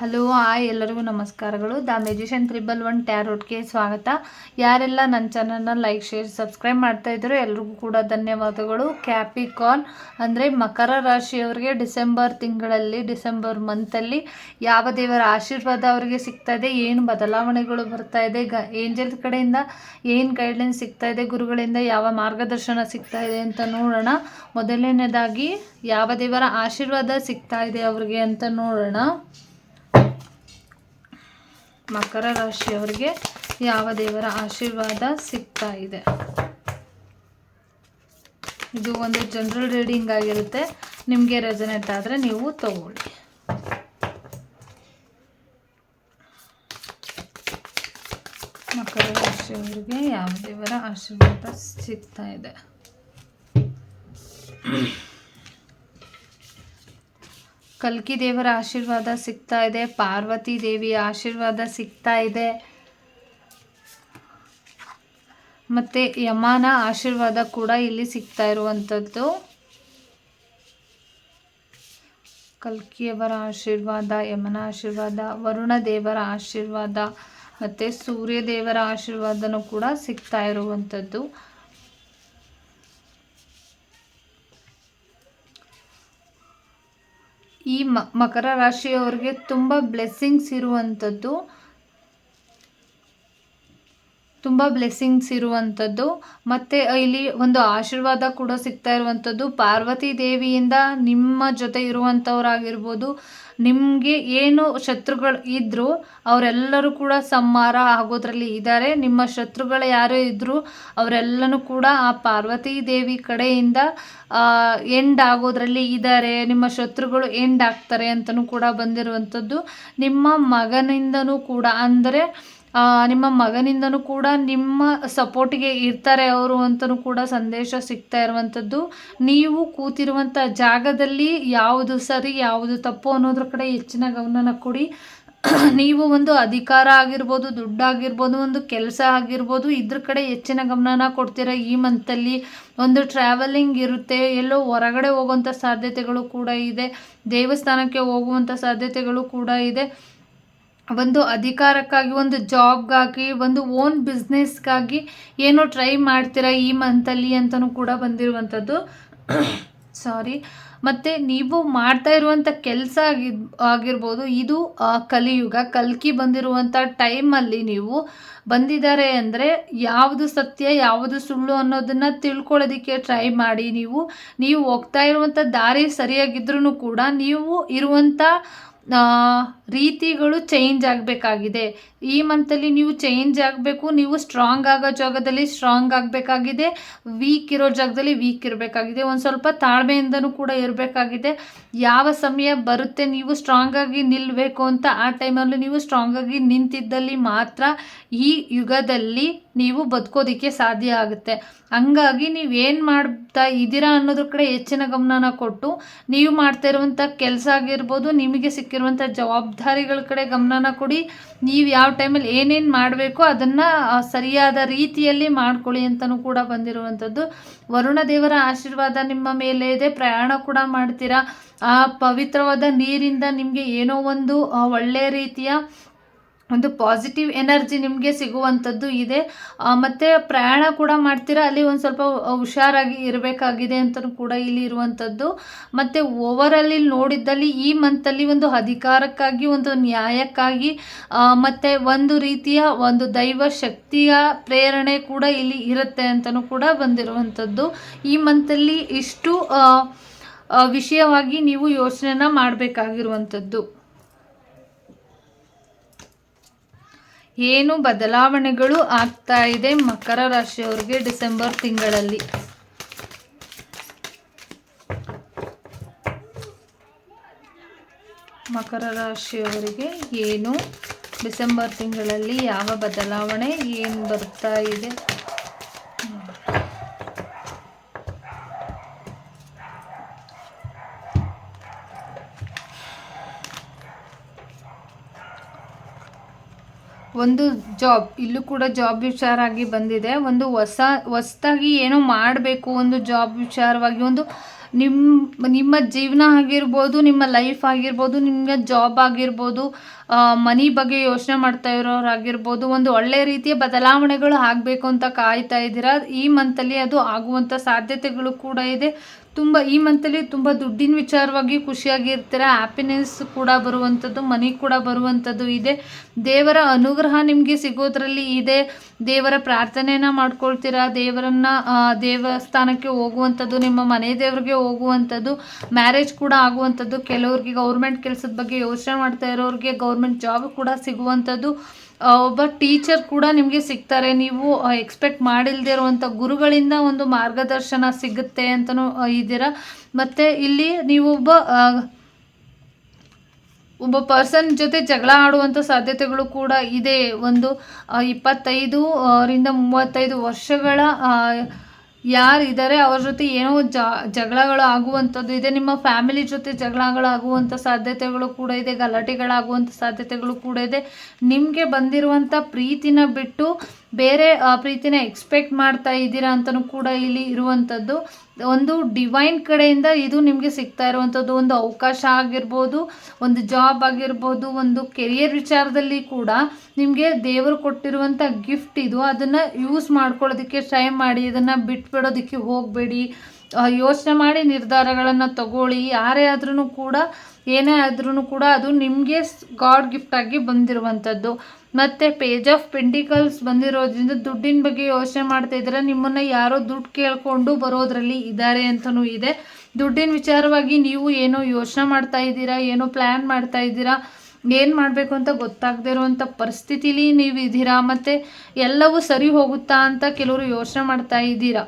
Hello, hi ಎಲ್ಲರಿಗೂ ನಮಸ್ಕಾರಗಳು. The magician triple one ಟ್ಯಾರೋಟ್ಗೆ ಸ್ವಾಗತ. ಯಾರೆಲ್ಲ ನನ್ನ ಚಾನಲ್ನ ಲೈಕ್, ಶೇರ್, ಸಬ್ಸ್ಕ್ರೈಬ್ ಮಾಡ್ತಾ ಇದ್ರು ಎಲ್ರಿಗೂ ಕೂಡ ಧನ್ಯವಾದಗಳು. ಕ್ಯಾಪಿಕಾನ್ ಅಂದರೆ ಮಕರ ರಾಶಿಯವರಿಗೆ ಡಿಸೆಂಬರ್ ತಿಂಗಳಲ್ಲಿ, ಡಿಸೆಂಬರ್ ಮಂತಲ್ಲಿ ಯಾವ ದೇವರ ಆಶೀರ್ವಾದ ಅವರಿಗೆ ಸಿಗ್ತಾ ಇದೆ, ಏನು ಬದಲಾವಣೆಗಳು ಬರ್ತಾ ಇದೆ, ಗ ಏಂಜಲ್ ಕಡೆಯಿಂದ ಏನು ಗೈಡ್ಲೈನ್ಸ್ ಸಿಗ್ತಾ ಇದೆ, ಗುರುಗಳಿಂದ ಯಾವ ಮಾರ್ಗದರ್ಶನ ಸಿಗ್ತಾ ಇದೆ ಅಂತ ನೋಡೋಣ. ಮೊದಲನೇದಾಗಿ, ಯಾವ ದೇವರ ಆಶೀರ್ವಾದ ಸಿಗ್ತಾ ಇದೆ ಅವ್ರಿಗೆ ಅಂತ ನೋಡೋಣ. ಮಕರ ರಾಶಿಯವರಿಗೆ ಯಾವ ದೇವರ ಆಶೀರ್ವಾದ ಸಿಗ್ತಾ ಇದೆ? ಇದು ಒಂದು ಜನರಲ್ ರೀಡಿಂಗ್ ಆಗಿರುತ್ತೆ. ನಿಮಗೆ ರೆಸನೆಟ್ ಆದರೆ ನೀವು ತಗೊಳ್ಳಿ. ಮಕರ ರಾಶಿಯವರಿಗೆ ಯಾವ ದೇವರ ಆಶೀರ್ವಾದ ಸಿಗ್ತಾ ಇದೆ? ಕಲ್ಕಿ ದೇವರ ಆಶೀರ್ವಾದ ಸಿಗ್ತಾ ಇದೆ, ಪಾರ್ವತಿ ದೇವಿಯ ಆಶೀರ್ವಾದ ಸಿಗ್ತಾ ಇದೆ. ಮತ್ತು ಯಮನ ಆಶೀರ್ವಾದ ಕೂಡ ಇಲ್ಲಿ ಸಿಗ್ತಾ ಇರುವಂಥದ್ದು. ಕಲ್ಕಿಯವರ ಆಶೀರ್ವಾದ, ಯಮನ ಆಶೀರ್ವಾದ, ವರುಣ ದೇವರ ಆಶೀರ್ವಾದ, ಮತ್ತು ಸೂರ್ಯ ದೇವರ ಆಶೀರ್ವಾದನೂ ಕೂಡ ಸಿಗ್ತಾ ಇರುವಂಥದ್ದು. ಈ ಮಕರ ರಾಶಿಯವರಿಗೆ ತುಂಬ ಬ್ಲೆಸ್ಸಿಂಗ್ಸ್ ಇರುವಂಥದ್ದು. ತುಂಬ ಬ್ಲೆಸ್ಸಿಂಗ್ಸ್ ಇರುವಂಥದ್ದು. ಮತ್ತು ಇಲ್ಲಿ ಒಂದು ಆಶೀರ್ವಾದ ಕೂಡ ಸಿಗ್ತಾ ಇರುವಂಥದ್ದು. ಪಾರ್ವತಿ ದೇವಿಯಿಂದ ನಿಮ್ಮ ಜೊತೆ ಇರುವಂಥವರಾಗಿರ್ಬೋದು. ನಿಮಗೆ ಏನು ಶತ್ರುಗಳು ಇದ್ದರೂ ಅವರೆಲ್ಲರೂ ಕೂಡ ಸಂಹಾರ ಆಗೋದ್ರಲ್ಲಿ ಇದ್ದಾರೆ. ನಿಮ್ಮ ಶತ್ರುಗಳು ಯಾರೇ ಇದ್ದರೂ ಅವರೆಲ್ಲನೂ ಕೂಡ ಆ ಪಾರ್ವತಿ ದೇವಿ ಕಡೆಯಿಂದ ಎಂಡ್ ಆಗೋದ್ರಲ್ಲಿ ಇದ್ದಾರೆ. ನಿಮ್ಮ ಶತ್ರುಗಳು ಎಂಡ್ ಆಗ್ತಾರೆ ಅಂತಲೂ ಕೂಡ ಬಂದಿರುವಂಥದ್ದು. ನಿಮ್ಮ ಮಗನಿಂದನೂ ಕೂಡ. ಅಂದರೆ ನಿಮ್ಮ ಮಗನಿಂದನೂ ಕೂಡ ನಿಮ್ಮ ಸಪೋರ್ಟಿಗೆ ಇರ್ತಾರೆ ಅವರು ಅಂತಲೂ ಕೂಡ ಸಂದೇಶ ಸಿಗ್ತಾ ಇರುವಂಥದ್ದು. ನೀವು ಕೂತಿರುವಂಥ ಜಾಗದಲ್ಲಿ ಯಾವುದು ಸರಿ, ಯಾವುದು ತಪ್ಪು ಅನ್ನೋದ್ರ ಕಡೆ ಹೆಚ್ಚಿನ ಗಮನನ ಕೊಡಿ. ನೀವು ಒಂದು ಅಧಿಕಾರ ಆಗಿರ್ಬೋದು, ದುಡ್ಡಾಗಿರ್ಬೋದು, ಒಂದು ಕೆಲಸ ಆಗಿರ್ಬೋದು, ಇದ್ರ ಕಡೆ ಹೆಚ್ಚಿನ ಗಮನನ ಕೊಡ್ತೀರ? ಈ ಮಂತಲ್ಲಿ ಒಂದು ಟ್ರಾವೆಲಿಂಗ್ ಇರುತ್ತೆ, ಎಲ್ಲೋ ಹೊರಗಡೆ ಹೋಗುವಂಥ ಸಾಧ್ಯತೆಗಳು ಕೂಡ ಇದೆ, ದೇವಸ್ಥಾನಕ್ಕೆ ಹೋಗುವಂಥ ಸಾಧ್ಯತೆಗಳು ಕೂಡ ಇದೆ. ಒಂದು ಅಧಿಕಾರಕ್ಕಾಗಿ, ಒಂದು ಜಾಬ್ಗಾಗಿ ಒಂದು ಓನ್ ಬಿಸ್ನೆಸ್ಗಾಗಿ ಏನೋ ಟ್ರೈ ಮಾಡ್ತೀರಾ ಈ ಮಂತಲ್ಲಿ ಅಂತಲೂ ಕೂಡ ಬಂದಿರುವಂಥದ್ದು. ಸಾರಿ ಮತ್ತು ನೀವು ಮಾಡ್ತಾ ಇರುವಂಥ ಕೆಲಸ ಆಗಿ ಆಗಿರ್ಬೋದು, ಇದು ಕಲಿಯುಗ, ಕಲ್ಕಿ ಬಂದಿರುವಂಥ ಟೈಮಲ್ಲಿ ನೀವು ಬಂದಿದ್ದಾರೆ ಅಂದರೆ ಯಾವುದು ಸತ್ಯ, ಯಾವುದು ಸುಳ್ಳು ಅನ್ನೋದನ್ನು ತಿಳ್ಕೊಳ್ಳೋದಕ್ಕೆ ಟ್ರೈ ಮಾಡಿ ನೀವು ನೀವು ಹೋಗ್ತಾ ಇರುವಂಥ ದಾರಿ ಸರಿಯಾಗಿದ್ರೂ ಕೂಡ ನೀವು ಇರುವಂಥ ರೀತಿಗಳು ಚೇಂಜ್ ಆಗಬೇಕಾಗಿದೆ. ಈ ಮಂತಲ್ಲಿ ನೀವು ಚೇಂಜ್ ಆಗಬೇಕು, ನೀವು ಸ್ಟ್ರಾಂಗ್ ಆಗೋ ಜಾಗದಲ್ಲಿ ಸ್ಟ್ರಾಂಗ್ ಆಗಬೇಕಾಗಿದೆ. ವೀಕ್ ಇರೋ ಜಾಗದಲ್ಲಿ ವೀಕ್ ಇರಬೇಕಾಗಿದೆ. ಒಂದು ಸ್ವಲ್ಪ ತಾಳ್ಮೆಯಿಂದನೂ ಕೂಡ ಇರಬೇಕಾಗಿದೆ. ಯಾವ ಸಮಯ ಬರುತ್ತೆ ನೀವು ಸ್ಟ್ರಾಂಗಾಗಿ ನಿಲ್ಲಬೇಕು ಅಂತ ಆ ಟೈಮಲ್ಲಿ ನೀವು ಸ್ಟ್ರಾಂಗಾಗಿ ನಿಂತಿದ್ದಲ್ಲಿ ಮಾತ್ರ ಈ ಯುಗದಲ್ಲಿ ನೀವು ಬದುಕೋದಕ್ಕೆ ಸಾಧ್ಯ ಆಗುತ್ತೆ. ಹಂಗಾಗಿ ನೀವು ಏನು ಮಾಡ್ತಾ ಇದ್ದೀರಾ ಅನ್ನೋದ್ರ ಕಡೆ ಹೆಚ್ಚಿನ ಗಮನನ ಕೊಟ್ಟು, ನೀವು ಮಾಡ್ತಾ ಇರುವಂಥ ಕೆಲಸ ಆಗಿರ್ಬೋದು, ನಿಮಗೆ ಸಿಕ್ಕಿರುವಂಥ ಜವಾಬ್ದಾರಿಗಳ ಕಡೆ ಗಮನನ ಕೊಡಿ. ನೀವು ಯಾವ ಟೈಮಲ್ಲಿ ಏನೇನು ಮಾಡಬೇಕು ಅದನ್ನು ಸರಿಯಾದ ರೀತಿಯಲ್ಲಿ ಮಾಡ್ಕೊಳ್ಳಿ ಅಂತಲೂ ಕೂಡ ಬಂದಿರುವಂಥದ್ದು. ವರುಣ ದೇವರ ಆಶೀರ್ವಾದ ನಿಮ್ಮ ಮೇಲೆ ಇದೆ. ಪ್ರಯಾಣ ಕೂಡ ಮಾಡ್ತೀರಾ? ಆ ಪವಿತ್ರವಾದ ನೀರಿಂದ ನಿಮಗೆ ಏನೋ ಒಂದು ಒಳ್ಳೆಯ ರೀತಿಯ ಒಂದು ಪಾಸಿಟಿವ್ ಎನರ್ಜಿ ನಿಮಗೆ ಸಿಗುವಂಥದ್ದು ಇದೆ. ಮತ್ತು ಪ್ರಯಾಣ ಕೂಡ ಮಾಡ್ತೀರಾ? ಅಲ್ಲಿ ಒಂದು ಸ್ವಲ್ಪ ಹುಷಾರಾಗಿ ಇರಬೇಕಾಗಿದೆ ಅಂತಲೂ ಕೂಡ ಇಲ್ಲಿ ಇರುವಂಥದ್ದು. ಮತ್ತು ಓವರಲ್ಲಿ ನೋಡಿದ್ದಲ್ಲಿ ಈ ಮಂತಲ್ಲಿ ಒಂದು ಅಧಿಕಾರಕ್ಕಾಗಿ, ಒಂದು ನ್ಯಾಯಕ್ಕಾಗಿ ಮತ್ತು ಒಂದು ರೀತಿಯ ಒಂದು ದೈವ ಶಕ್ತಿಯ ಪ್ರೇರಣೆ ಕೂಡ ಇಲ್ಲಿ ಇರುತ್ತೆ ಅಂತಲೂ ಕೂಡ ಬಂದಿರುವಂಥದ್ದು. ಈ ಮಂತಲ್ಲಿ ಇಷ್ಟು ವಿಷಯವಾಗಿ ನೀವು ಯೋಚನೆನ ಮಾಡಬೇಕಾಗಿರುವಂಥದ್ದು. ಏನು ಬದಲಾವಣೆಗಳು ಆಗ್ತಾ ಇದೆ ಮಕರ ರಾಶಿಯವರಿಗೆ ಡಿಸೆಂಬರ್ ತಿಂಗಳಲ್ಲಿ? ಮಕರ ರಾಶಿಯವರಿಗೆ ಏನು? ಡಿಸೆಂಬರ್ ತಿಂಗಳಲ್ಲಿ ಯಾವ ಬದಲಾವಣೆ ಏನು ಬರ್ತಾ ಇದೆ? ಒಂದು ಜಾಬ್ ಇಲ್ಲೂ ಕೂಡ ಜಾಬ್ ವಿಚಾರಾಗಿ ಬಂದಿದೆ. ಒಂದು ಹೊಸ, ಹೊಸದಾಗಿ ಏನೋ ಮಾಡಬೇಕು ಒಂದು ಜಾಬ್ ವಿಚಾರವಾಗಿ ಒಂದು ನಿಮ್ಮ ನಿಮ್ಮ ಜೀವನ ಆಗಿರ್ಬೋದು, ನಿಮ್ಮ ಲೈಫ್ ಆಗಿರ್ಬೋದು ನಿಮಗೆ ಜಾಬ್ ಆಗಿರ್ಬೋದು ಮನಿ ಬಗ್ಗೆ ಯೋಚನೆ ಮಾಡ್ತಾ ಇರೋರಾಗಿರ್ಬೋದು, ಒಂದು ಒಳ್ಳೆಯ ರೀತಿಯ ಬದಲಾವಣೆಗಳು ಆಗಬೇಕು ಅಂತ ಕಾಯ್ತಾ ಇದ್ದೀರಾ? ಈ ಮಂತಲ್ಲಿ ಅದು ಆಗುವಂಥ ಸಾಧ್ಯತೆಗಳು ಕೂಡ ಇದೆ. ತುಂಬ, ಈ ಮಂತಲ್ಲಿ ತುಂಬ ದುಡ್ಡಿನ ವಿಚಾರವಾಗಿ ಖುಷಿಯಾಗಿ ಇರ್ತೀರ ಹ್ಯಾಪಿನೆಸ್ ಕೂಡ ಬರುವಂಥದ್ದು ಮನಿ ಕೂಡ ಬರುವಂಥದ್ದು ಇದೆ. ದೇವರ ಅನುಗ್ರಹ ನಿಮಗೆ ಸಿಗೋದ್ರಲ್ಲಿ ಇದೆ. ದೇವರ ಪ್ರಾರ್ಥನೆನ ಮಾಡ್ಕೊಳ್ತೀರಾ, ದೇವರನ್ನ ದೇವಸ್ಥಾನಕ್ಕೆ ಹೋಗುವಂಥದ್ದು, ನಿಮ್ಮ ಮನೆ ದೇವರಿಗೆ ಹೋಗುವಂಥದ್ದು ಮ್ಯಾರೇಜ್ ಕೂಡ ಆಗುವಂಥದ್ದು. ಕೆಲವ್ರಿಗೆ ಗೌರ್ಮೆಂಟ್ ಕೆಲಸದ ಬಗ್ಗೆ ಯೋಚನೆ ಮಾಡ್ತಾ ಇರೋರಿಗೆ ಗೌರ್ಮೆಂಟ್ ಜಾಬ್ ಕೂಡ ಸಿಗುವಂಥದ್ದು. ಒಬ್ಬ ಟೀಚರ್ ಕೂಡ ನಿಮಗೆ ಸಿಗ್ತಾರೆ. ನೀವು ಎಕ್ಸ್ಪೆಕ್ಟ್ ಮಾಡಿಲ್ಲದೆ ಇರುವಂಥ ಗುರುಗಳಿಂದ ಒಂದು ಮಾರ್ಗದರ್ಶನ ಸಿಗುತ್ತೆ ಅಂತಲೂ ಇದ್ದೀರಾ? ಮತ್ತು ಇಲ್ಲಿ ನೀವೊಬ್ಬ ಒಬ್ಬ ಪರ್ಸನ್ ಜೊತೆ ಜಗಳ ಆಡುವಂಥ ಸಾಧ್ಯತೆಗಳು ಕೂಡ ಇದೆ. ಒಂದು ಇಪ್ಪತ್ತೈದು ರಿಂದ ಮೂವತ್ತೈದು ವರ್ಷಗಳ ಯಾರಿದ್ದಾರೆ ಅವ್ರ ಜೊತೆ ಏನೋ ಜಗಳಗಳು ಆಗುವಂಥದ್ದು ಇದೆ. ನಿಮ್ಮ ಫ್ಯಾಮಿಲಿ ಜೊತೆ ಜಗಳಗಳು ಆಗುವಂಥ ಸಾಧ್ಯತೆಗಳು ಕೂಡ ಇದೆ. ಗಲಾಟೆಗಳಾಗುವಂಥ ಸಾಧ್ಯತೆಗಳು ಕೂಡ ಇದೆ. ನಿಮಗೆ ಬಂದಿರುವಂಥ ಪ್ರೀತಿನ ಬಿಟ್ಟು ಬೇರೆ ಪ್ರೀತಿನ ಎಕ್ಸ್ಪೆಕ್ಟ್ ಮಾಡ್ತಾ ಇದ್ದೀರಾ ಅಂತಲೂ ಕೂಡ ಇಲ್ಲಿ ಇರುವಂಥದ್ದು. ಒಂದು ಡಿವೈನ್ ಕಡೆಯಿಂದ ಇದು ನಿಮಗೆ ಸಿಗ್ತಾ ಇರುವಂಥದ್ದು. ಒಂದು ಅವಕಾಶ ಆಗಿರ್ಬೋದು, ಒಂದು ಜಾಬ್ ಆಗಿರ್ಬೋದು, ಒಂದು ಕೆರಿಯರ್ ವಿಚಾರದಲ್ಲಿ ಕೂಡ ನಿಮಗೆ ದೇವರು ಕೊಟ್ಟಿರುವಂಥ ಗಿಫ್ಟ್ ಇದು. ಅದನ್ನು ಯೂಸ್ ಮಾಡ್ಕೊಳ್ಳೋದಕ್ಕೆ ಟ್ರೈ ಮಾಡಿ, ಇದನ್ನು ಬಿಟ್ಬಿಡೋದಕ್ಕೆ ಹೋಗಬೇಡಿ. ಯೋಚನೆ ಮಾಡಿ ನಿರ್ಧಾರಗಳನ್ನು ತಗೊಳ್ಳಿ. ಯಾರೇ ಆದ್ರೂ ಕೂಡ, ಏನೇ ಆದ್ರೂ ಕೂಡ ಅದು ನಿಮಗೆ ಗಾಡ್ ಗಿಫ್ಟ್ ಆಗಿ ಬಂದಿರುವಂಥದ್ದು. ಮತ್ತು ಪೇಜ್ ಆಫ್ ಪೆಂಟಿಕಲ್ಸ್ ಬಂದಿರೋದ್ರಿಂದ ದುಡ್ಡಿನ ಬಗ್ಗೆ ಯೋಚನೆ ಮಾಡ್ತಾ ಇದ್ದೀರಾ ನಿಮ್ಮನ್ನು ಯಾರೋ ದುಡ್ಡು ಕೇಳಿಕೊಂಡು ಬರೋದರಲ್ಲಿ ಇದ್ದಾರೆ ಅಂತಲೂ ಇದೆ. ದುಡ್ಡಿನ ವಿಚಾರವಾಗಿ ನೀವು ಏನೋ ಯೋಚನೆ ಮಾಡ್ತಾ ಇದ್ದೀರಾ, ಏನೋ ಪ್ಲ್ಯಾನ್ ಮಾಡ್ತಾ ಇದ್ದೀರಾ, ಏನು ಮಾಡಬೇಕು ಅಂತ ಗೊತ್ತಾಗದೇ ಇರುವಂಥ ಪರಿಸ್ಥಿತಿಲಿ ನೀವು ಇದ್ದೀರಾ ಮತ್ತು ಎಲ್ಲವೂ ಸರಿ ಹೋಗುತ್ತಾ ಅಂತ ಕೆಲವರು ಯೋಚನೆ ಮಾಡ್ತಾ ಇದ್ದೀರಾ?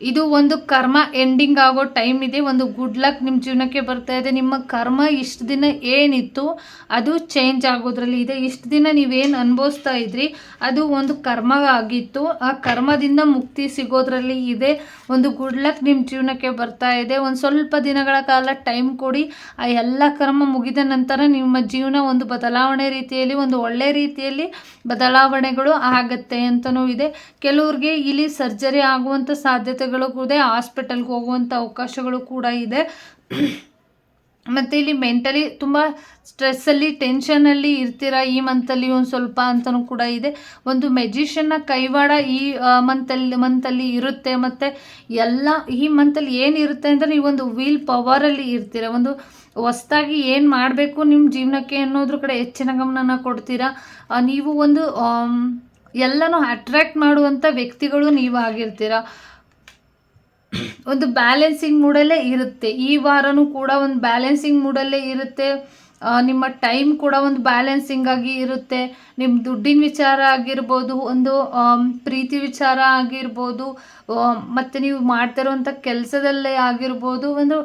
ಇದು ಒಂದು ಕರ್ಮ ಎಂಡಿಂಗ್ ಆಗೋ ಟೈಮ್ ಇದೆ, ಒಂದು ಗುಡ್ ಲಕ್ ನಿಮ್ಮ ಜೀವನಕ್ಕೆ ಬರ್ತಾ ಇದೆ. ನಿಮ್ಮ ಕರ್ಮ ಇಷ್ಟು ದಿನ ಏನಿತ್ತು, ಅದು ಚೇಂಜ್ ಆಗೋದ್ರಲ್ಲಿ ಇದೆ. ಇಷ್ಟು ದಿನ ನೀವೇನು ಅನುಭವಿಸ್ತಾ ಇದ್ರಿ, ಅದು ಒಂದು ಕರ್ಮ ಆಗಿತ್ತು. ಆ ಕರ್ಮದಿಂದ ಮುಕ್ತಿ ಸಿಗೋದ್ರಲ್ಲಿ ಇದೆ. ಒಂದು ಗುಡ್ ಲಕ್ ನಿಮ್ಮ ಜೀವನಕ್ಕೆ ಬರ್ತಾ ಇದೆ. ಒಂದು ಸ್ವಲ್ಪ ದಿನಗಳ ಕಾಲ ಟೈಮ್ ಕೊಡಿ. ಆ ಎಲ್ಲ ಕರ್ಮ ಮುಗಿದ ನಂತರ ನಿಮ್ಮ ಜೀವನ ಒಂದು ಬದಲಾವಣೆ ರೀತಿಯಲ್ಲಿ, ಒಂದು ಒಳ್ಳೆ ರೀತಿಯಲ್ಲಿ ಬದಲಾವಣೆಗಳು ಆಗತ್ತೆ ಅಂತಲೂ ಇದೆ. ಕೆಲವ್ರಿಗೆ ಇಲ್ಲಿ ಸರ್ಜರಿ ಆಗುವಂಥ ಸಾಧ್ಯತೆಗಳು ಕೂಡ ಹಾಸ್ಪಿಟಲ್ಗೆ ಹೋಗುವಂಥ ಅವಕಾಶಗಳು ಕೂಡ ಇದೆ. ಮತ್ತು ಇಲ್ಲಿ ಮೆಂಟಲಿ ತುಂಬ ಸ್ಟ್ರೆಸ್ಸಲ್ಲಿ ಟೆನ್ಷನಲ್ಲಿ ಇರ್ತೀರಾ ಈ ಮಂತಲ್ಲಿ ಒಂದು ಸ್ವಲ್ಪ ಅಂತಲೂ ಕೂಡ ಇದೆ. ಒಂದು ಮೆಜಿಷನ್ನ ಕೈವಾಡ ಈ ಮಂತಲ್ಲಿ ಮಂತಲ್ಲಿ ಇರುತ್ತೆ. ಮತ್ತು ಎಲ್ಲ ಈ ಮಂತಲ್ಲಿ ಏನಿರುತ್ತೆ ಅಂದರೆ ಒಂದು ವೀಲ್ ಪವರಲ್ಲಿ ಇರ್ತೀರ. ಒಂದು ಹೊಸ್ದಾಗಿ ಏನು ಮಾಡಬೇಕು ನಿಮ್ಮ ಜೀವನಕ್ಕೆ ಅನ್ನೋದ್ರ ಕಡೆ ಹೆಚ್ಚಿನ ಗಮನನ ಕೊಡ್ತೀರಾ. ನೀವು ಒಂದು ಎಲ್ಲನೂ ಅಟ್ರ್ಯಾಕ್ಟ್ ಮಾಡುವಂಥ ವ್ಯಕ್ತಿಗಳು ನೀವು ಆಗಿರ್ತೀರ. ಒಂದು ಬ್ಯಾಲೆನ್ಸಿಂಗ್ ಮೂಡಲ್ಲೇ ಇರುತ್ತೆ. ಈ ವಾರನೂ ಕೂಡ ಒಂದು ಬ್ಯಾಲೆನ್ಸಿಂಗ್ ಮೂಡಲ್ಲೇ ಇರುತ್ತೆ. ನಿಮ್ಮ ಟೈಮ್ ಕೂಡ ಒಂದು ಬ್ಯಾಲೆನ್ಸಿಂಗ್ ಆಗಿ ಇರುತ್ತೆ. ನಿಮ್ಮ ದುಡ್ಡಿನ ವಿಚಾರ ಆಗಿರ್ಬೋದು, ಒಂದು ಪ್ರೀತಿ ವಿಚಾರ ಆಗಿರ್ಬೋದು ಮತ್ತು ನೀವು ಮಾಡ್ತಿರೋವಂಥ ಕೆಲಸದಲ್ಲೇ ಆಗಿರ್ಬೋದು, ಒಂದು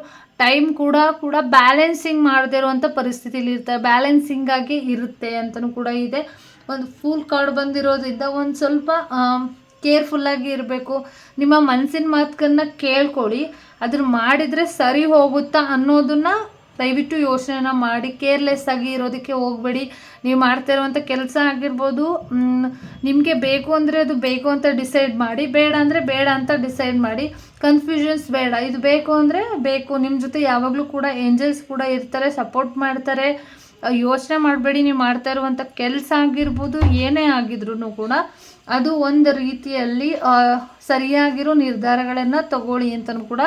ಟೈಮ್ ಕೂಡ ಕೂಡ ಬ್ಯಾಲೆನ್ಸಿಂಗ್ ಮಾಡದೇ ಇರುವಂಥ ಪರಿಸ್ಥಿತಿಲಿ ಇರ್ತಾರೆ ಬ್ಯಾಲೆನ್ಸಿಂಗ್ ಆಗಿ ಇರುತ್ತೆ ಅಂತಲೂ ಕೂಡ ಇದೆ. ಒಂದು ಫೂಲ್ ಕಾರ್ಡ್ ಬಂದಿರೋದ್ರಿಂದ ಒಂದು ಸ್ವಲ್ಪ ಕೇರ್ಫುಲ್ಲಾಗಿ ಇರಬೇಕು. ನಿಮ್ಮ ಮನಸ್ಸಿನ ಮಾತನ್ನ ಕೇಳ್ಕೊಳ್ಳಿ ಅದ್ರ ಮಾಡಿದರೆ ಸರಿ ಹೋಗುತ್ತಾ ಅನ್ನೋದನ್ನ ದಯವಿಟ್ಟು ಯೋಚನೆನ ಮಾಡಿ. ಕೇರ್ಲೆಸ್ ಆಗಿ ಇರೋದಕ್ಕೆ ಹೋಗಬೇಡಿ. ನೀವು ಮಾಡ್ತಾ ಇರುವಂಥ ಕೆಲಸ ಆಗಿರ್ಬೋದು. ನಿಮಗೆ ಬೇಕು ಅಂದರೆ ಅದು ಬೇಕು ಅಂತ ಡಿಸೈಡ್ ಮಾಡಿ. ಬೇಡ ಅಂದರೆ ಬೇಡ ಅಂತ ಡಿಸೈಡ್ ಮಾಡಿ. ಕನ್ಫ್ಯೂಷನ್ಸ್ ಬೇಡ. ಇದು ಬೇಕು ಅಂದರೆ ಬೇಕು. ನಿಮ್ಮ ಜೊತೆ ಯಾವಾಗಲೂ ಕೂಡ ಏಂಜಲ್ಸ್ ಕೂಡ ಇರ್ತಾರೆ, ಸಪೋರ್ಟ್ ಮಾಡ್ತಾರೆ. ಯೋಚನೆ ಮಾಡಬೇಡಿ. ನೀವು ಮಾಡ್ತಾ ಇರುವಂಥ ಕೆಲಸ ಆಗಿರ್ಬೋದು, ಏನೇ ಆಗಿದ್ರೂ ಕೂಡ. ಅದು ಒಂದು ರೀತಿಯಲ್ಲಿ ಸರಿಯಾಗಿರೋ ನಿರ್ಧಾರಗಳನ್ನು ತಗೊಳ್ಳಿ ಅಂತಲೂ ಕೂಡ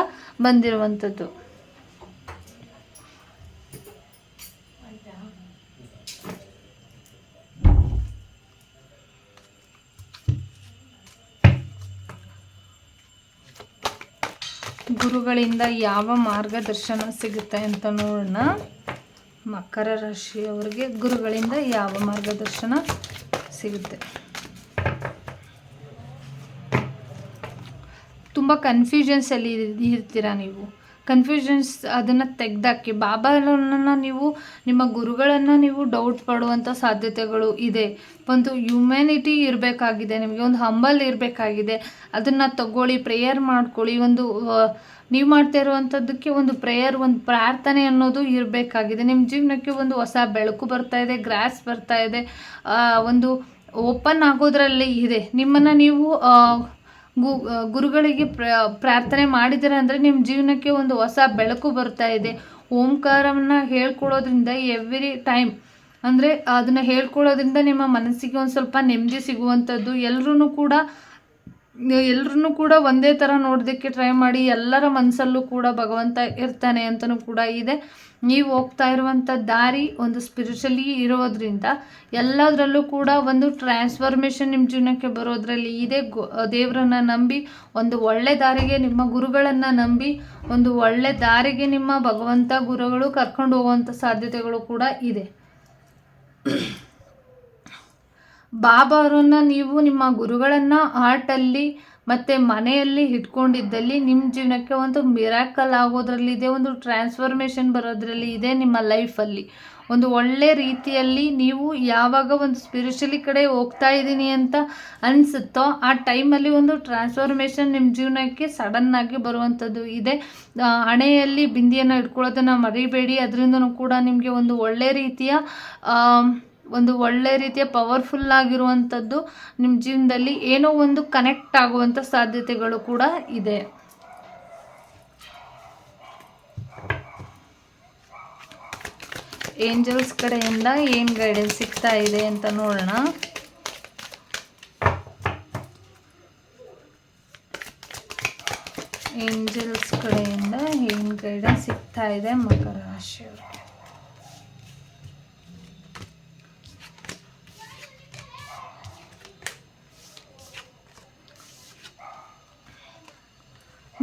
ಬಂದಿರುವಂಥದ್ದು. ಗುರುಗಳಿಂದ ಯಾವ ಮಾರ್ಗದರ್ಶನ ಸಿಗುತ್ತೆ ಅಂತ ನೋಡೋಣ. ಮಕರ ರಾಶಿಯವರಿಗೆ ಗುರುಗಳಿಂದ ಯಾವ ಮಾರ್ಗದರ್ಶನ ಸಿಗುತ್ತೆ? ತುಂಬ ಕನ್ಫ್ಯೂಷನ್ಸಲ್ಲಿ ಇರ್ತೀರ ನೀವು? ಕನ್ಫ್ಯೂಷನ್ಸ್ ಅದನ್ನು ತೆಗೆದಾಕಿ ಬಾಬಾರನ್ನ ನೀವು, ನಿಮ್ಮ ಗುರುಗಳನ್ನು ನೀವು ಡೌಟ್ ಪಡುವಂಥ ಸಾಧ್ಯತೆಗಳು ಇದೆ. ಒಂದು ಹ್ಯುಮ್ಯಾನಿಟಿ ಇರಬೇಕಾಗಿದೆ, ನಿಮಗೆ ಒಂದು ಹಂಬಲ್ ಇರಬೇಕಾಗಿದೆ. ಅದನ್ನು ತಗೊಳ್ಳಿ ಪ್ರೇಯರ್ ಮಾಡ್ಕೊಳ್ಳಿ. ಒಂದು ನೀವು ಮಾಡ್ತಾ ಇರುವಂಥದ್ದಕ್ಕೆ ಒಂದು ಪ್ರೇಯರ್ ಒಂದು ಪ್ರಾರ್ಥನೆ ಅನ್ನೋದು ಇರಬೇಕಾಗಿದೆ. ನಿಮ್ಮ ಜೀವನಕ್ಕೆ ಒಂದು ಹೊಸ ಬೆಳಕು ಬರ್ತಾ ಇದೆ ಗ್ರಾಸ್ ಬರ್ತಾ ಇದೆ. ಒಂದು ಓಪನ್ ಆಗೋದ್ರಲ್ಲಿ ಇದೆ. ನಿಮ್ಮನ್ನು ನೀವು ಗು ಗುರುಗಳಿಗೆ ಪ್ರಾರ್ಥನೆ ಮಾಡಿದ್ದೀರ ಅಂದರೆ ನಿಮ್ಮ ಜೀವನಕ್ಕೆ ಒಂದು ಹೊಸ ಬೆಳಕು ಬರ್ತಾ ಇದೆ. ಓಂಕಾರವನ್ನು ಹೇಳ್ಕೊಳ್ಳೋದ್ರಿಂದ ಎವ್ರಿ ಟೈಮ್ ಅಂದರೆ ಅದನ್ನು ಹೇಳ್ಕೊಳ್ಳೋದ್ರಿಂದ ನಿಮ್ಮ ಮನಸ್ಸಿಗೆ ಒಂದು ಸ್ವಲ್ಪ ನೆಮ್ಮದಿ ಸಿಗುವಂಥದ್ದು ಎಲ್ಲರೂ ಕೂಡ ಎಲ್ಲರೂ ಕೂಡ ಒಂದೇ ಥರ ನೋಡೋದಕ್ಕೆ ಟ್ರೈ ಮಾಡಿ, ಎಲ್ಲರ ಮನಸ್ಸಲ್ಲೂ ಕೂಡ ಭಗವಂತ ಇರ್ತಾನೆ ಅಂತಲೂ ಕೂಡ ಇದೆ. ನೀವು ಹೋಗ್ತಾ ಇರುವಂಥ ದಾರಿ ಒಂದು ಸ್ಪಿರಿಚುಲಿ ಇರೋದ್ರಿಂದ ಎಲ್ಲದರಲ್ಲೂ ಕೂಡ ಒಂದು ಟ್ರಾನ್ಸ್ಫಾರ್ಮೇಷನ್ ನಿಮ್ಮ ಜೀವನಕ್ಕೆ ಬರೋದ್ರಲ್ಲಿ ಇದೆ. ದೇವರನ್ನ ದೇವರನ್ನು ನಂಬಿ, ಒಂದು ಒಳ್ಳೆ ದಾರಿಗೆ ನಿಮ್ಮ ಗುರುಗಳನ್ನು ನಂಬಿ, ಒಂದು ಒಳ್ಳೆ ದಾರಿಗೆ ನಿಮ್ಮ ಭಗವಂತ ಗುರುಗಳು ಕರ್ಕೊಂಡು ಹೋಗುವಂಥ ಸಾಧ್ಯತೆಗಳು ಕೂಡ ಇದೆ. ಬಾಬಾರನ್ನ ನೀವು ನಿಮ್ಮ ಗುರುಗಳನ್ನು ಆರ್ಟಲ್ಲಿ ಮತ್ತು ಮನೆಯಲ್ಲಿ ಇಟ್ಕೊಂಡಿದ್ದಲ್ಲಿ ನಿಮ್ಮ ಜೀವನಕ್ಕೆ ಒಂದು ಮಿರಾಕಲ್ ಆಗೋದ್ರಲ್ಲಿ ಇದೆ, ಒಂದು ಟ್ರಾನ್ಸ್ಫಾರ್ಮೇಷನ್ ಬರೋದ್ರಲ್ಲಿ ಇದೆ ನಿಮ್ಮ ಲೈಫಲ್ಲಿ ಒಂದು ಒಳ್ಳೆ ರೀತಿಯಲ್ಲಿ ನೀವು ಯಾವಾಗ ಒಂದು ಸ್ಪಿರಿಚುಲಿ ಕಡೆ ಹೋಗ್ತಾ ಇದ್ದೀನಿ ಅಂತ ಅನಿಸುತ್ತೋ ಆ ಟೈಮಲ್ಲಿ ಒಂದು ಟ್ರಾನ್ಸ್ಫಾರ್ಮೇಷನ್ ನಿಮ್ಮ ಜೀವನಕ್ಕೆ ಸಡನ್ನಾಗಿ ಬರುವಂಥದ್ದು ಇದೆ. ಹಣೆಯಲ್ಲಿ ಬಿಂದಿಯನ್ನು ಇಟ್ಕೊಳ್ಳೋದನ್ನು ಮರಿಬೇಡಿ. ಅದರಿಂದನೂ ಕೂಡ ನಿಮಗೆ ಒಂದು ಒಳ್ಳೆ ರೀತಿಯ ಒಂದು ಒಳ್ಳೆ ರೀತಿಯ ಪವರ್ಫುಲ್ ಆಗಿರುವಂಥದ್ದು ನಿಮ್ಮ ಜೀವನದಲ್ಲಿ ಏನೋ ಒಂದು ಕನೆಕ್ಟ್ ಆಗುವಂಥ ಸಾಧ್ಯತೆಗಳು ಕೂಡ ಇದೆ. ಏಂಜಲ್ಸ್ ಕಡೆಯಿಂದ ಏನು ಗೈಡೆನ್ಸ್ ಸಿಗ್ತಾ ಇದೆ ಅಂತ ನೋಡೋಣ. ಏಂಜಲ್ಸ್ ಕಡೆಯಿಂದ ಏನು ಗೈಡೆನ್ಸ್ ಸಿಗ್ತಾ ಇದೆ ಮಕರ ರಾಶಿಯವರು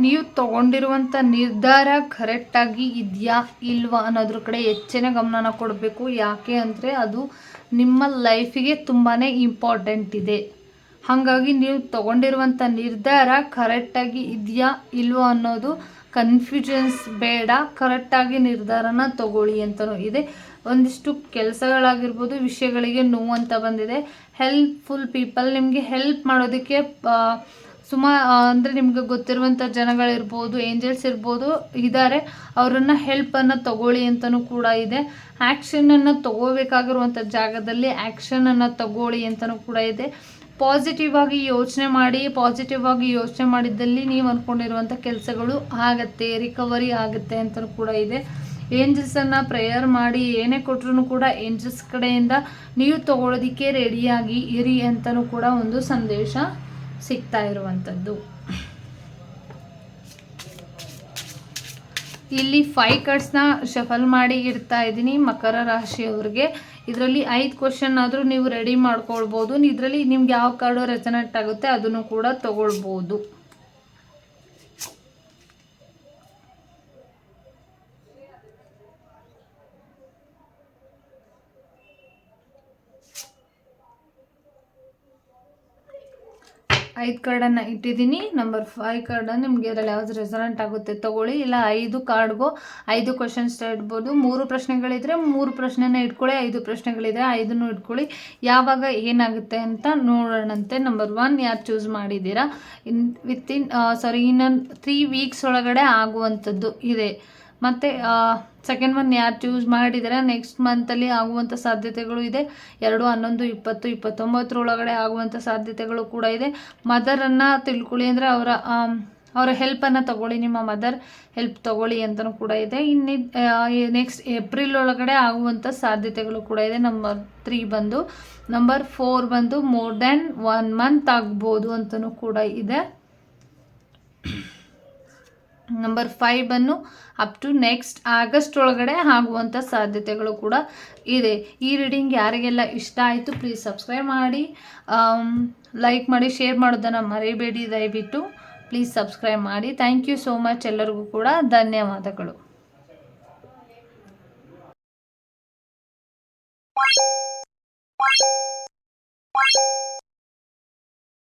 ನೀವು ತಗೊಂಡಿರುವಂಥ ನಿರ್ಧಾರ ಕರೆಕ್ಟಾಗಿ ಇದೆಯಾ ಇಲ್ವಾ ಅನ್ನೋದ್ರ ಕಡೆ ಹೆಚ್ಚಿನ ಗಮನನ ಕೊಡಬೇಕು. ಯಾಕೆ ಅಂದರೆ ಅದು ನಿಮ್ಮ ಲೈಫಿಗೆ ತುಂಬಾ ಇಂಪಾರ್ಟೆಂಟ್ ಇದೆ. ಹಾಗಾಗಿ ನೀವು ತಗೊಂಡಿರುವಂಥ ನಿರ್ಧಾರ ಕರೆಕ್ಟಾಗಿ ಇದೆಯಾ ಇಲ್ವೋ ಅನ್ನೋದು ಕನ್ಫ್ಯೂಷನ್ಸ್ ಬೇಡ. ಕರೆಕ್ಟಾಗಿ ನಿರ್ಧಾರನ ತಗೊಳ್ಳಿ ಅಂತಲೂ ಇದೆ. ಒಂದಿಷ್ಟು ಕೆಲಸಗಳಾಗಿರ್ಬೋದು, ವಿಷಯಗಳಿಗೆ ನೋವು ಅಂತ ಬಂದಿದೆ. ಹೆಲ್ಪ್ಫುಲ್ ಪೀಪಲ್ ನಿಮಗೆ ಹೆಲ್ಪ್ ಮಾಡೋದಕ್ಕೆ ಸುಮಾ ಅಂದರೆ ನಿಮಗೆ ಗೊತ್ತಿರುವಂಥ ಜನಗಳಿರ್ಬೋದು ಏಂಜಲ್ಸ್ ಇರ್ಬೋದು ಇದ್ದಾರೆ ಅವರನ್ನು ಹೆಲ್ಪನ್ನು ತಗೊಳ್ಳಿ ಅಂತಲೂ ಕೂಡ ಇದೆ. ಆ್ಯಕ್ಷನನ್ನು ತಗೋಬೇಕಾಗಿರುವಂಥ ಜಾಗದಲ್ಲಿ ಆ್ಯಕ್ಷನನ್ನು ತಗೊಳ್ಳಿ ಅಂತಲೂ ಕೂಡ ಇದೆ. ಪಾಸಿಟಿವ್ ಆಗಿ ಯೋಚನೆ ಮಾಡಿ ಪಾಸಿಟಿವ್ ಆಗಿ ಯೋಚನೆ ಮಾಡಿದ್ದಲ್ಲಿ ನೀವು ಅಂದ್ಕೊಂಡಿರುವಂಥ ಕೆಲಸಗಳು ಆಗತ್ತೆ ರಿಕವರಿ ಆಗುತ್ತೆ ಅಂತಲೂ ಕೂಡ ಇದೆ. ಏಂಜಲ್ಸನ್ನು ಪ್ರೇಯರ್ ಮಾಡಿ, ಏನೇ ಕೊಟ್ಟರು ಕೂಡ ಏಂಜಲ್ಸ್ ಕಡೆಯಿಂದ ನೀವು ತಗೊಳ್ಳೋದಕ್ಕೆ ರೆಡಿಯಾಗಿ ಇರಿ ಅಂತಲೂ ಕೂಡ ಒಂದು ಸಂದೇಶ. ಸಿಗ್ತಾ ಇರುವಂಥದ್ದು. ಇಲ್ಲಿ ಫೈವ್ ಕಾರ್ಡ್ಸ್ನ ಶಫಲ್ ಮಾಡಿ ಇಡ್ತಾ ಇದ್ದೀನಿ ಮಕರ ರಾಶಿಯವ್ರಿಗೆ. ಇದರಲ್ಲಿ ಐದು ಕ್ವಶನ್ ಆದರೂ ನೀವು ರೆಡಿ ಮಾಡ್ಕೊಳ್ಬೋದು. ಇದರಲ್ಲಿ ನಿಮ್ಗೆ ಯಾವ ಕಾರ್ಡು ರೆಸನೆಕ್ಟ್ ಆಗುತ್ತೆ ಅದನ್ನು ಕೂಡ ತಗೊಳ್ಬೋದು. ಐದು ಕಾರ್ಡನ್ನು ಇಟ್ಟಿದ್ದೀನಿ. ನಂಬರ್ ಫೈವ್ ಕಾರ್ಡನ್ನು ನಿಮಗೆ ಇದರಲ್ಲಿ ಯಾವ್ದು ರೆಸನೆಂಟ್ ಆಗುತ್ತೆ ತೊಗೊಳ್ಳಿ. ಇಲ್ಲ, ಐದು ಕಾರ್ಡ್ಗೂ ಐದು ಕ್ವಶನ್ಸ್ ಇಡ್ಬೋದು. ಮೂರು ಪ್ರಶ್ನೆಗಳಿದ್ರೆ ಮೂರು ಪ್ರಶ್ನೆನ ಇಟ್ಕೊಳ್ಳಿ, ಐದು ಪ್ರಶ್ನೆಗಳಿದ್ರೆ ಐದನ್ನು ಇಟ್ಕೊಳ್ಳಿ. ಯಾವಾಗ ಏನಾಗುತ್ತೆ ಅಂತ ನೋಡೋಣಂತೆ. ನಂಬರ್ ಒನ್ ಯಾರು ಚೂಸ್ ಮಾಡಿದ್ದೀರಾ? ಇನ್ ವಿತಿನ್ ಸಾರಿ ಇನ್ನೊಂದು ತ್ರೀ ವೀಕ್ಸ್ ಒಳಗಡೆ ಆಗುವಂಥದ್ದು ಇದೆ. ಮತ್ತು ಸೆಕೆಂಡ್ ಒನ್ ಯಾರು ಚೂಸ್ ಮಾಡಿದರೆ ನೆಕ್ಸ್ಟ್ ಮಂತಲ್ಲಿ ಆಗುವಂಥ ಸಾಧ್ಯತೆಗಳು ಇದೆ. ಎರಡು, ಹನ್ನೊಂದು, ಇಪ್ಪತ್ತು, ಇಪ್ಪತ್ತೊಂಬತ್ತರೊಳಗಡೆ ಆಗುವಂಥ ಸಾಧ್ಯತೆಗಳು ಕೂಡ ಇದೆ. ಮದರನ್ನು ತಿಳ್ಕೊಳ್ಳಿ ಅಂದರೆ ಅವರ ಅವರ ಹೆಲ್ಪನ್ನು ತಗೊಳ್ಳಿ. ನಿಮ್ಮ ಮದರ್ ಹೆಲ್ಪ್ ತಗೊಳ್ಳಿ ಅಂತಲೂ ಕೂಡ ಇದೆ. ಇನ್ನು ನೆಕ್ಸ್ಟ್ ಏಪ್ರಿಲ್ ಒಳಗಡೆ ಆಗುವಂಥ ಸಾಧ್ಯತೆಗಳು ಕೂಡ ಇದೆ. ನಂಬರ್ ತ್ರೀ ಬಂದು ನಂಬರ್ ಫೋರ್ ಬಂದು ಮೋರ್ ದ್ಯಾನ್ ಒನ್ ಮಂತ್ ಆಗ್ಬೋದು ಅಂತಲೂ ಕೂಡ ಇದೆ. ನಂಬರ್ ಫೈವನ್ನು ಅಪ್ ಟು ನೆಕ್ಸ್ಟ್ ಆಗಸ್ಟ್ ಒಳಗಡೆ ಆಗುವಂಥ ಸಾಧ್ಯತೆಗಳು ಕೂಡ ಇದೆ. ಈ ರೀಡಿಂಗ್ ಯಾರಿಗೆಲ್ಲ ಇಷ್ಟ ಆಯಿತು ಪ್ಲೀಸ್ ಸಬ್ಸ್ಕ್ರೈಬ್ ಮಾಡಿ. ಲೈಕ್ ಮಾಡಿ ಶೇರ್ ಮಾಡೋದನ್ನು ಮರಿಬೇಡಿ ದಯವಿಟ್ಟು. ಪ್ಲೀಸ್ ಸಬ್ಸ್ಕ್ರೈಬ್ ಮಾಡಿ. ಥ್ಯಾಂಕ್ ಯು ಸೋ ಮಚ್ ಎಲ್ಲರಿಗೂ ಕೂಡ ಧನ್ಯವಾದಗಳು.